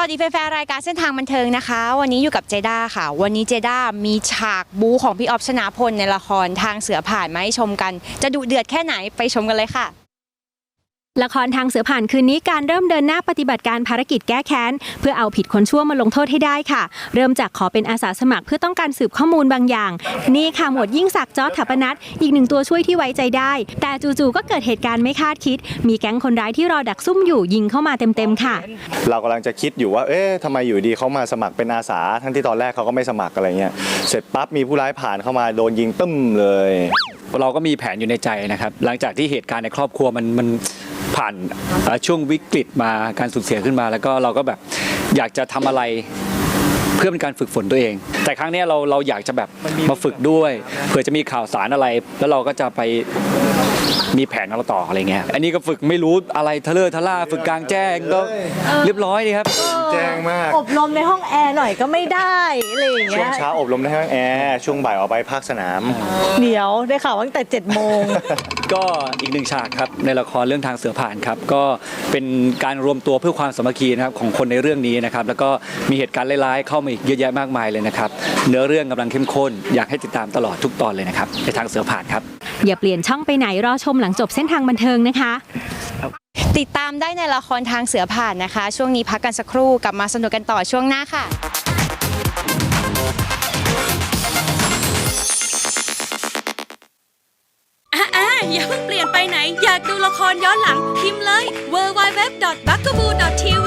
วัสดีแฟนๆรายการเส้นทางบันเทิงนะคะ วันนี้อยู่กับเจด้าค่ะ วันนี้เจด้ามีฉากบูของพี่ออฟชนะพลในละครทางเสือผ่านมาให้ชมกัน จะดุเดือดแค่ไหนไปชมกันเลยค่ะ ละครทางเสือผ่านคืนนี้การเริ่มเดินหน้าปฏิบัติการภารกิจแก้แค้น เพื่อเอาผิดคนชั่วมาลงโทษให้ได้ค่ะ เริ่มจากขอเป็นอาสาสมัครเพื่อต้องการสืบข้อมูลบางอย่าง นี่ค่ะหมวดยิ่งศักดิ์จอร์ดถาปนัทอีกหนึ่งตัวช่วยที่ไว้ใจได้ แต่จู่ๆก็เกิดเหตุการณ์ไม่คาดคิด มีแก๊งคนร้ายที่รอดักซุ่มอยู่ยิงเข้ามาเต็มๆค่ะ เรากำลังจะคิดอยู่ว่า เอ๊ะทำไมอยู่ดีเขามาสมัครเป็นอาสา ทั้งที่ตอนแรกเขาก็ไม่สมัครอะไรเงี้ยเสร็จปั๊บมีผู้ร้ายผ่านเข้ามาโดนยิงตึ้มเลย เราก็มีแผนอยู่ในใจนะครับ หลังจากที่เหตุการณ์ในครอบครัวมันมัน ผ่านช่วงวิกฤตมาการสูญเสียขึ้นมา แล้วก็เราก็แบบอยากจะทำอะไรเพื่อเป็นการฝึกฝนตัวเอง แต่ครั้งนี้เราเราอยากจะแบบมาฝึกด้วยเผื่อจะมีข่าวสารอะไร แล้วเราก็จะไป มีแผนของเราต่ออะไรเงี้ย อันนี้ก็ฝึกไม่รู้อะไรทะเลอทะล่าฝึกกลางแจ้งก็เรียบร้อยดีครับ แจ้งมาก อบรมในห้องแอร์หน่อยก็ไม่ได้อะไรอย่างช่วเงี้งยเช้าอบรมในห้องแอร์ช่วงบ่ายออกไปภาคสนาม เดี๋ยวได้ข่าวว่าตั้งแต่7จ็ดโมง ก็อีกหนึ่งฉากครับในละครเรื่องทางเสือผ่านครับก็เป็นการรวมตัวเพื่อความสามัคคีนะครับของคนในเรื่องนี้นะครับแล้วก็มีเหตุการณ์ร้ายๆเข้ามาอีกเยอะแยะมากมายเลยนะครับเนื้อเรื่องกำลังเข้มข้นอยากให้ติดตามตลอดทุกตอนเลยนะครับในทางเสือผ่านครับ อย่าเปลี่ยนช่องไปไหนรอชมหลังจบเส้นทางบันเทิงนะคะ ติดตามได้ในละครทางเสือผ่านนะคะ ช่วงนี้พักกันสักครู่กลับมาสนุกกันต่อช่วงหน้าค่ะอ่าอย่าเพิ่งเปลี่ยนไปไหน อยากดูละครย้อนหลังพิมพ์เลย w w w b u g a b o o t v